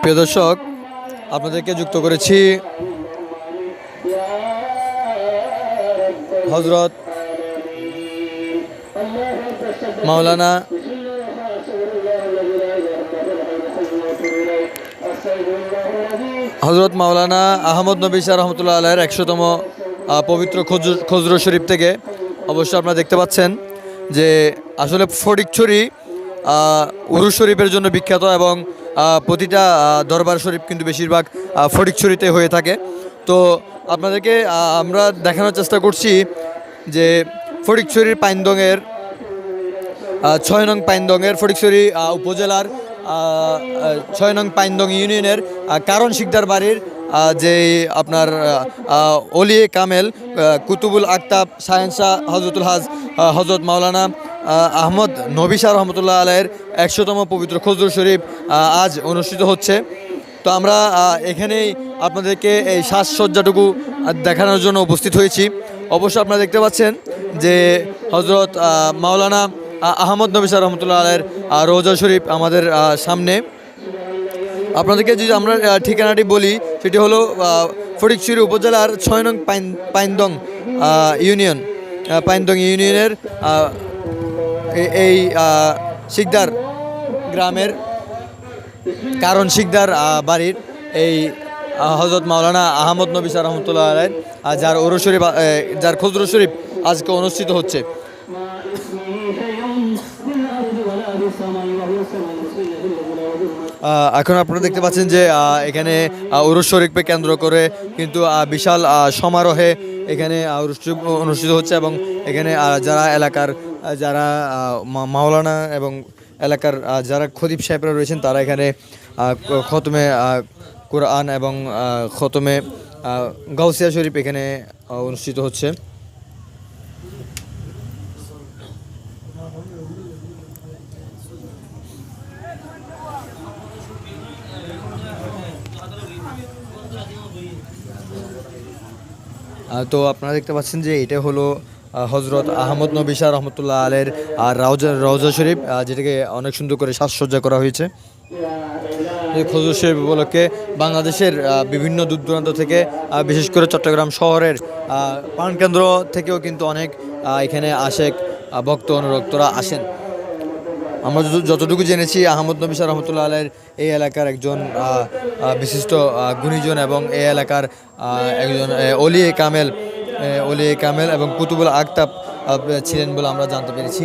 প্রিয় দর্শক, আপনাদেরকে যুক্ত করেছি হজরত মাওলানা হজরত মাওলানা আহমদ নবী শাহ রহমতুল্লাহ আলাহের একশোতম পবিত্র খজুর শরীফ থেকে অবশ্য আপনারা দেখতে পাচ্ছেন যে আসলে ফটিকছড়ি উরু শরীফের জন্য বিখ্যাত এবং প্রতিটা দরবার শরীফ কিন্তু বেশিরভাগ ফটিকছড়িতে হয়ে থাকে। তো আপনাদেরকে আমরা দেখানোর চেষ্টা করছি যে ফটিকছড়ির পাইনদংয়ের ছয় নং পাইনদংয়ের ফটিকছড়ি উপজেলার ছয় নং পাইনদং ইউনিয়নের কারণ শিকদার বাড়ির যে আপনার আহ, আহ, অলি কামেল কুতুবুল আক্তাব শাহেনশাহ হজরতুল হাজ হজরত মাওলানা আহমদ নবী শাহ রহমতুল্লাহ আলাইয়ের একশোতম পবিত্র খজরুল শরীফ আজ অনুষ্ঠিত হচ্ছে। তো আমরা এখানেই আপনাদেরকে এই সাজসজ্জাটুকু দেখানোর জন্য উপস্থিত হয়েছি। অবশ্য আপনারা দেখতে পাচ্ছেন যে হজরত মাওলানা আহমদ নবী শাহ রহমতুল্লাহ আলের রোজা শরীফ আমাদের সামনে। আপনাদেরকে যদি আমরা ঠিকানাটি বলি, সেটি হলো ফটিকছড়ি উপজেলার ছয় নং পাইন, পাইনদং ইউনিয়ন পাইনদং ইউনিয়নের এই শিকদার গ্রামের কারণ শিকদার বাড়ির এই হজরত মাওলানা আহমদ নবী শাহ রহমতুল্লাহ আলাই যার ওরু শরীফ যার খজরু শরীফ আজকে অনুষ্ঠিত হচ্ছে। এখন আপনারা দেখতে পাচ্ছেন যে এখানে উরুস শরীফকে কেন্দ্র করে কিন্তু বিশাল সমারোহে এখানে অনুষ্ঠিত হচ্ছে এবং এখানে যারা এলাকার যারা মাওলানা এবং এলাকার যারা খতিব সাহেবরা রয়েছেন, তারা এখানে খতমে কোরআন এবং খতমে গাউসিয়া শরীফ এখানে অনুষ্ঠিত হচ্ছে। তো আপনারা দেখতে পাচ্ছেন যে এটা হলো হজরত আহমদ নবী শাহ রহমতুল্লাহ আলের আর রাউজা রওজা শরীফ যেটাকে অনেক সুন্দর করে সাজসজ্জা করা হয়েছে। এই খজুর শরীফ উপলক্ষে বাংলাদেশের বিভিন্ন দূর দূরান্ত থেকে বিশেষ করে চট্টগ্রাম শহরের প্রাণকেন্দ্র থেকেও কিন্তু অনেক এখানে আহ, ভক্ত অনুরক্তরা আসেন। আমরা যতটুকু জেনেছি আহমদ নবী শাহ রহমতুল্লাহ আলের এই এলাকার একজন বিশিষ্ট গুণীজন এবং এই এলাকার একজন অলি কামেল এ কামেল এবং কুতুবুল আক্তাব ছিলেন বলে আমরা জানতে পেরেছি।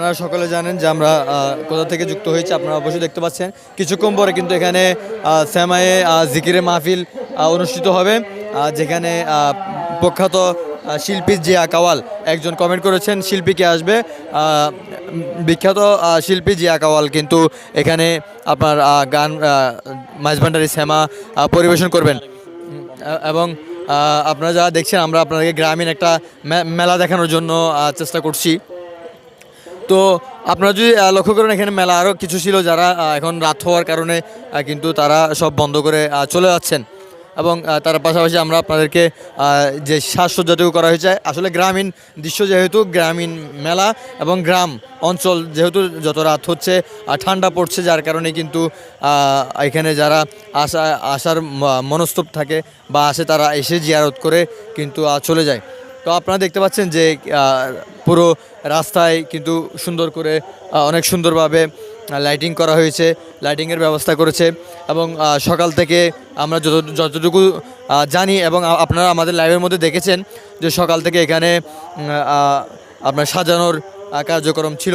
আপনারা সকলে জানেন যে আমরা কোথা থেকে যুক্ত হয়েছি, আপনারা অবশ্যই দেখতে পাচ্ছেন। কিছুক্ষণ পরে কিন্তু এখানে শ্যামায়ে জিকিরে মাহফিল অনুষ্ঠিত হবে যেখানে প্রখ্যাত শিল্পী জিয়া কাওয়াল একজন কমেন্ট করেছেন, শিল্পী কে আসবে? বিখ্যাত শিল্পী জিয়া কাওয়াল কিন্তু এখানে আপনার গান মাঝভান্ডারি শ্যামা পরিবেশন করবেন। এবং আপনারা যারা দেখছেন, আমরা আপনাদেরকে গ্রামীণ একটা মেলা দেখানোর জন্য চেষ্টা করছি। তো আপনারা যদি লক্ষ্য করেন এখানে মেলা আরও কিছু ছিল যারা এখন রাত হওয়ার কারণে কিন্তু তারা সব বন্ধ করে চলে যাচ্ছেন। এবং তার পাশাপাশি আমরা আপনাদেরকে যে সাজসজ্জাটুকু করা হয়েছে, আসলে গ্রামীণ দৃশ্য যেহেতু গ্রামীণ মেলা এবং গ্রাম অঞ্চল যেহেতু যত রাত হচ্ছে ঠান্ডা পড়ছে, যার কারণে কিন্তু এখানে যারা আসা, আসার মনস্তব থাকে বা আসে তারা এসে জিয়ারত করে কিন্তু চলে যায়। তো আপনারা দেখতে পাচ্ছেন যে পুরো রাস্তায় কিন্তু সুন্দর করে অনেক সুন্দরভাবে লাইটিং করা হয়েছে লাইটিংয়ের ব্যবস্থা করেছে এবং সকাল থেকে আমরা যত, যতটুকু জানি এবং আপনারা আমাদের লাইভের মধ্যে দেখেছেন যে সকাল থেকে এখানে আপনার সাজানোর কার্যক্রম ছিল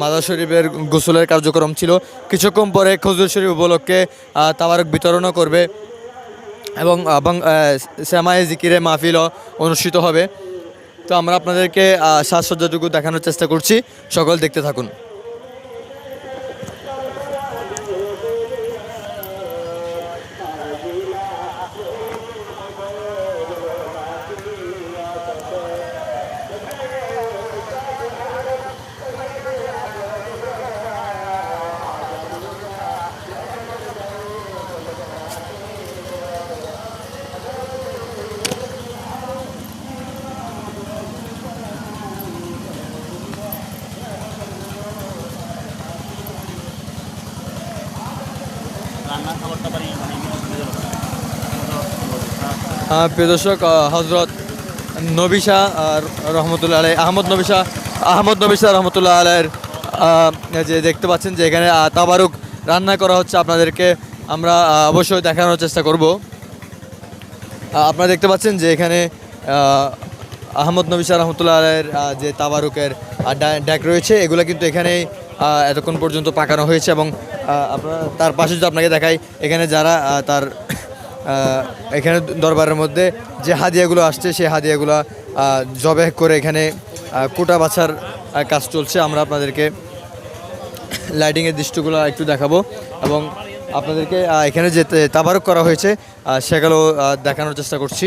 মাদার শরীফের গোসলের কার্যক্রম ছিল। কিছুক্ষণ পরে খজুর শরীফ উপলক্ষে তাবারক বিতরণও করবে এবং এবং শ্যামায় জিকিরে মাহফিলও অনুষ্ঠিত হবে। তো আমরা আপনাদেরকে সাজসজ্জাটুকু দেখানোর চেষ্টা করছি। সকল দেখতে থাকুন। প্রিয় দর্শক হজরত নবিশা রহমতুল্লাহ আলাই আহমদ নবিশা আহমদ নবিশা রহমতুল্লাহ আলাইয়ের যে দেখতে পাচ্ছেন যে এখানে তাবারুক রান্না করা হচ্ছে আপনাদেরকে আমরা অবশ্যই দেখানোর চেষ্টা করব। আপনারা দেখতে পাচ্ছেন যে এখানে আহ, আহমদ নবিশা রহমতুল্লাহ আলাইয়ের যে তাবারুকের ড্যাক রয়েছে এগুলো কিন্তু এখানেই এতক্ষণ পর্যন্ত পাকানো হয়েছে এবং আপনারা তার পাশে যদি আপনাকে দেখাই, এখানে যারা তার এখানে দরবারের মধ্যে যে হাদিয়াগুলো আসছে, সেই হাদিয়াগুলো জবে করে এখানে কোটা বাছার কাজ চলছে। আমরা আপনাদেরকে লাইটিংয়ের দৃশ্যগুলো একটু দেখাবো এবং আপনাদেরকে এখানে যে তাবারক করা হয়েছে। সেগুলো দেখানোর চেষ্টা করছি।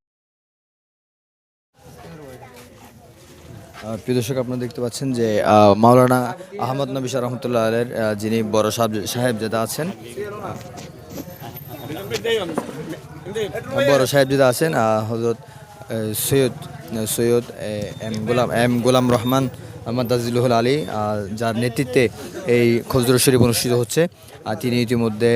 প্রিয় দর্শক, আপনারা দেখতে পাচ্ছেন যে মাওলানা আহমদ নবিশা রহমতুল্লাহ আলের যিনি বড় সাহেব যেটা আছেন, বড় সাহেব যেটা আছেন হজরত সৈয়দ সৈয়দ এম গোলাম এম গোলাম রহমান মোহাম্মদ দাজিলুল আলী যার নেতৃত্বে এই খজরুল শরীফ অনুষ্ঠিত হচ্ছে। তিনি ইতিমধ্যে